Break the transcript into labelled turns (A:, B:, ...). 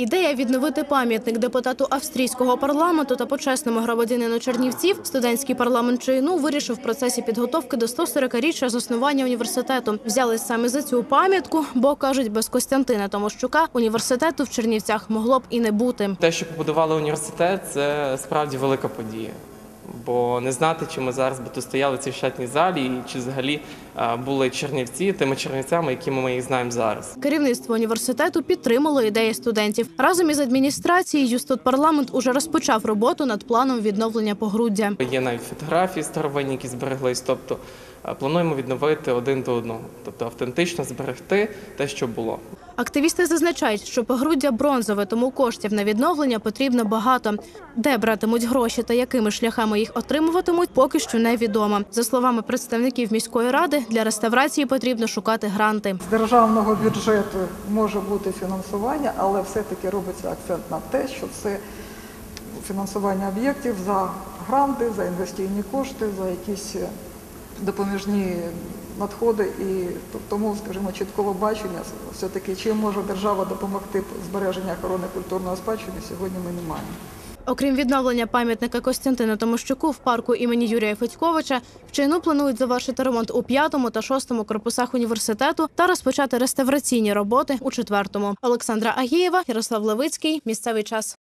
A: Ідея відновити пам'ятник депутату австрійського парламенту та почесному громадянину Чернівців студентський парламент Чайну вирішив в процесі підготовки до 140-річчя заснування університету. Взялись саме за цю пам'ятку, бо кажуть, без Костянтина Томощука університету в Чернівцях могло б і не бути.
B: Те, що побудували університет, це справді велика подія. Бо не знати, чи ми зараз би тут стояли в цій штатній залі, і чи взагалі були чернівці тими чернівцями, якими ми їх знаємо зараз.
A: Керівництво університету підтримало ідеї студентів. Разом із адміністрацією студпарламент уже розпочав роботу над планом відновлення погруддя.
B: Є навіть фотографії старовинні, які збереглись. Тобто плануємо відновити один до одного, тобто автентично зберегти те, що було.
A: Активісти зазначають, що погруддя бронзове, тому коштів на відновлення потрібно багато. Де братимуть гроші та якими шляхами їх отримуватимуть, поки що невідомо. За словами представників міської ради, для реставрації потрібно шукати гранти.
C: З державного бюджету може бути фінансування, але все-таки робиться акцент на те, що це фінансування об'єктів за гранти, за інвестиційні кошти, за якісь допоміжні надходи. І тому, скажімо, чіткого бачення все-таки чим може держава допомогти збереженню охорони культурної спадщини, сьогодні ми не маємо.
A: Окрім відновлення пам'ятника Костянтина Томощуку в парку імені Юрія Федьковича, в Чайну планують завершити ремонт у п'ятому та шостому корпусах університету та розпочати реставраційні роботи у четвертому. Олександра Агієва, Ярослав Левицький. Місцевий час.